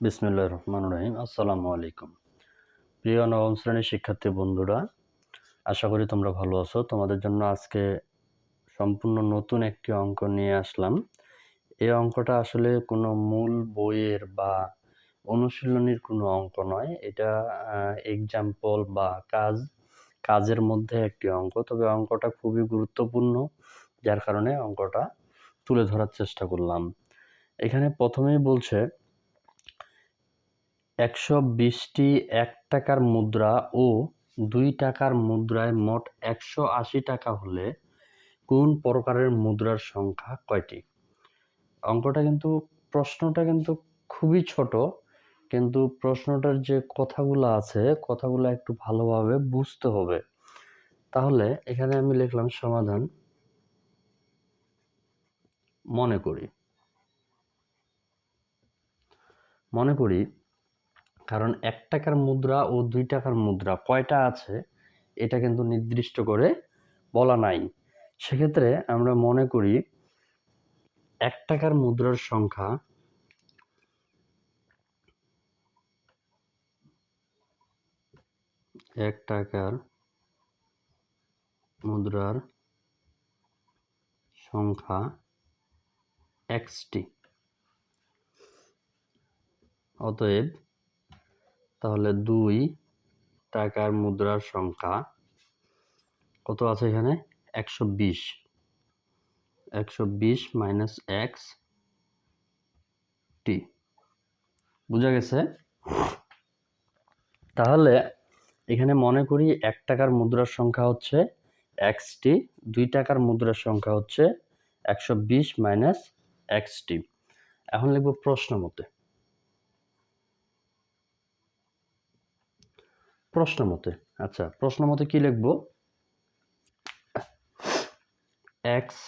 বিসমুল্লাহ রহমান রহিম। আসসালামু আলাইকুম। প্রিয় নবম শ্রেণির শিক্ষার্থী বন্ধুরা, আশা করি তোমরা ভালো আছো। তোমাদের জন্য আজকে সম্পূর্ণ নতুন একটি অঙ্ক নিয়ে আসলাম। এই অঙ্কটা আসলে কোনো মূল বইয়ের বা অনুশীলনীর কোনো অঙ্ক নয়। এটা এক্সাম্পল বা কাজ, কাজের মধ্যে একটি অঙ্ক। তবে অঙ্কটা খুবই গুরুত্বপূর্ণ। যার কারণে অঙ্কটা তুলে ধরার চেষ্টা করলাম। এখানে প্রথমেই বলছে একশো বিশটি এক টাকার মুদ্রা ও দুই টাকার মুদ্রায় মোট একশো আশি টাকা হলে কোন প্রকারের মুদ্রার সংখ্যা কয়টি? অঙ্কটা কিন্তু, প্রশ্নটা কিন্তু খুবই ছোট, কিন্তু প্রশ্নটার যে কথাগুলো আছে, কথাগুলো একটু ভালোভাবে বুঝতে হবে। তাহলে এখানে আমি লিখলাম সমাধান মনে করি। মনে করি কারণ এক টাকার মুদ্রা ও দুই টাকার মুদ্রা কয়টা আছে, এটা কিন্তু নির্দিষ্ট করে বলা নাই। সেক্ষেত্রে আমরা মনে করি এক টাকার মুদ্রার সংখ্যা এক টাকার মুদ্রার সংখ্যা এক্সটি অতএব তাহলে দুই টাকার মুদ্রার সংখ্যা কত আছে এখানে? একশো বিশ। একশো বিশ মাইনাস এক্স টি বোঝা গেছে? তাহলে এখানে মনে করি এক টাকার মুদ্রার সংখ্যা হচ্ছে এক্স টি দুই টাকার মুদ্রার সংখ্যা হচ্ছে একশো বিশ মাইনাস এক্স টি এখন লিখব প্রশ্ন মতে। প্রশ্ন মতে। আচ্ছা প্রশ্ন মতে কি লিখব? X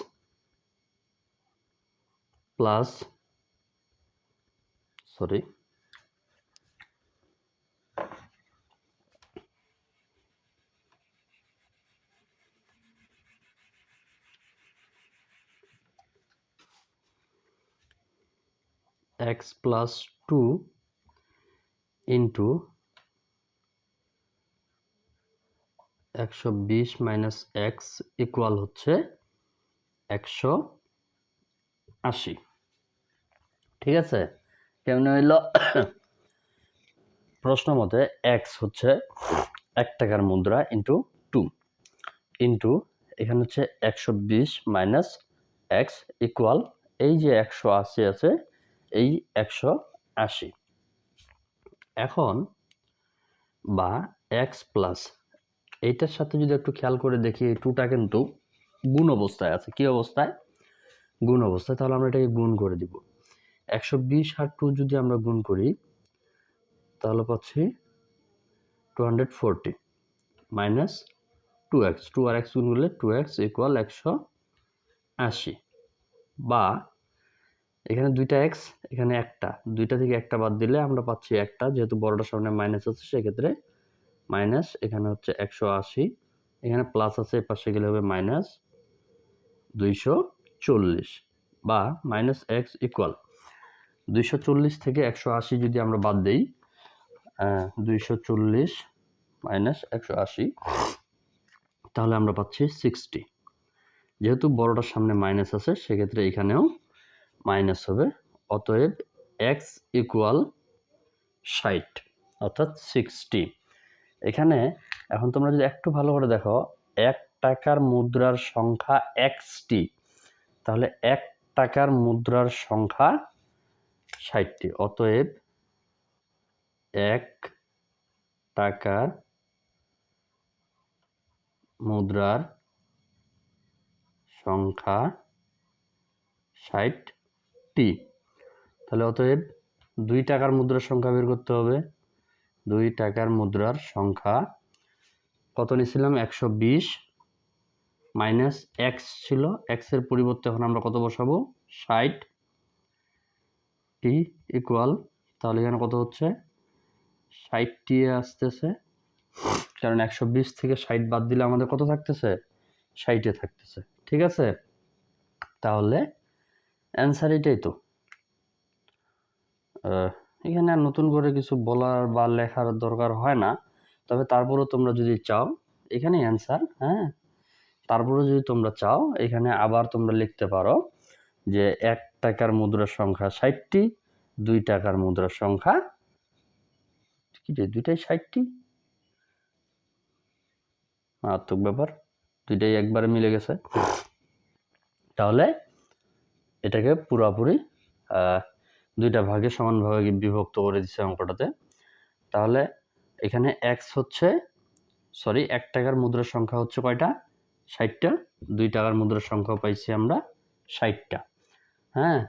plus sorry X plus two into একশো বিশ মাইনাস এক্স ইকুয়াল হচ্ছে একশো আশি। ঠিক আছে? কেমন হইল? প্রশ্ন মতে এক্স হচ্ছে এক টাকার মুদ্রা ইন্টু টু ইন্টু এখানে হচ্ছে একশো বিশ মাইনাস এক্স ইকুয়াল এই যে একশো আশি আছে, এই একশো আশি। এখন বা এক্স প্লাস এইটার সাথে যদি একটু খেয়াল করে দেখি, এই টুটা কিন্তু গুণ অবস্থায় আছে। কি অবস্থায়? গুণ অবস্থায়, তাহলে আমরা এটাকে গুণ করে দিব। একশো বিশ আর টু যদি আমরা গুণ করি, তাহলে পাচ্ছি two hundred forty minus two X two আর এক্স গুণ করলে টু এক্স ইকুয়াল একশো আশি। বা এখানে দুইটা এক্স এখানে একটা। দুইটা থেকে একটা বাদ দিলে আমরা পাচ্ছি একটা, যেহেতু বড়টার সামনে মাইনাস আছে, সেক্ষেত্রে মাইনাস, এখানে হচ্ছে একশো আশি। এখানে প্লাস আছে পাশে গেলে হবে মাইনাস দুইশো চল্লিশ বা মাইনাস এক্স ইকুয়াল দুইশো চল্লিশ থেকে একশো আশি যদি আমরা বাদ দিই দুইশো চল্লিশ মাইনাস একশো আশি, তাহলে আমরা পাচ্ছি সিক্সটি। যেহেতু বড়টার সামনে মাইনাস আছে, সেক্ষেত্রে এখানেও মাইনাস হবে, অতএব এক্স ইকুয়াল ষাট, অর্থাৎ সিক্সটি। এখানে এখন তোমরা যদি একটু ভালো করে দেখো, এক টাকার মুদ্রার সংখ্যা এক্সটি। তাহলে এক টাকার মুদ্রার সংখ্যা ষাটটি। অতএব এক টাকার মুদ্রার সংখ্যা ষাটটি। তাহলে অতএব দুই টাকার মুদ্রার সংখ্যা বের করতে হবে। দুই টাকার মুদ্রার সংখ্যা। কত নিয়েছিলাম? একশো বিশ। মাইনাস এক্স ছিল। এক্সের পরিবর্তে এখন আমরা কত বসাবো? ষাট। টি ইকুয়াল তাহলে এখানে কত হচ্ছে? ষাটটি আসতেছে। কারণ একশো বিশ থেকে ষাট বাদ দিলে আমাদের কত থাকতেছে? ষাটে থাকতেছে। ঠিক আছে? তাহলে অ্যান্সার এটাই তো। এখানে আর নতুন করে কিছু বলার বা লেখার দরকার হয় না। তবে তারপরেও তোমরা যদি চাও এখানে অ্যান্সার হ্যাঁ? তারপরে যদি তোমরা চাও, এখানে আবার তোমরা লিখতে পারো যে এক টাকার মুদ্রার সংখ্যা ষাটটি, দুই টাকার মুদ্রার সংখ্যা কি দুইটাই ষাটটি? মারাত্মক ব্যাপার, দুইটাই একবারে মিলে গেছে। তাহলে এটাকে পুরাপুরি দুইটা ভাগে সমানভাবে বিভক্ত করে দিচ্ছে অঙ্কটাতে। তাহলে এখানে এক্স হচ্ছে সরি এক টাকার মুদ্রার সংখ্যা হচ্ছে কয়টা? ষাটটা। দুই টাকার মুদ্রার সংখ্যা পাইছি আমরা ষাটটা। হ্যাঁ?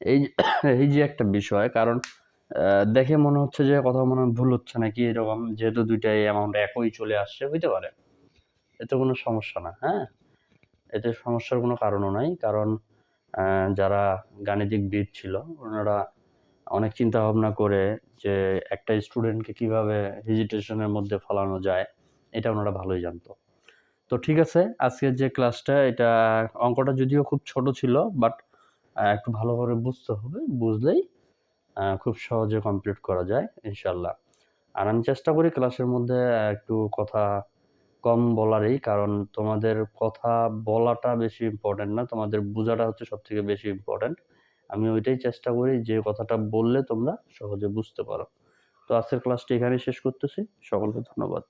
এই এই যে একটা বিষয়, কারণ দেখে মনে হচ্ছে যে কথা মনে ভুল হচ্ছে নাকি এরকম, যেহেতু দুইটাই অ্যামাউন্ট একই চলে আসছে হইতে পারে? এতে কোনো সমস্যা না হ্যাঁ? এতে সমস্যার কোনো কারণও নাই, কারণ যারা গাণিতিক বিদ ছিল, ওনারা অনেক চিন্তা ভাবনা করে যে একটা স্টুডেন্টকে কীভাবে হেজিটেশনের মধ্যে ফলানো যায়, এটা ওনারা ভালোই জানতো। তো ঠিক আছে, আজকের যে ক্লাসটা, এটা অঙ্কটা যদিও খুব ছোট ছিল বাট একটু ভালোভাবে বুঝতে হবে, বুঝলেই খুব সহজে কমপ্লিট করা যায় ইনশাল্লাহ আর আমি চেষ্টা করি ক্লাসের মধ্যে একটু কথা কম বলারই, কারণ তোমাদের কথা বলাটা বেশি ইম্পর্টেন্ট না, তোমাদের বোঝাটা হচ্ছে সব থেকে বেশি ইম্পর্টেন্ট আমি ওইটাই চেষ্টা করি যে কথাটা বললে তোমরা সহজে বুঝতে পারো। তো আজকের ক্লাসটি এখানেই শেষ করতেছি। সকলকে ধন্যবাদ।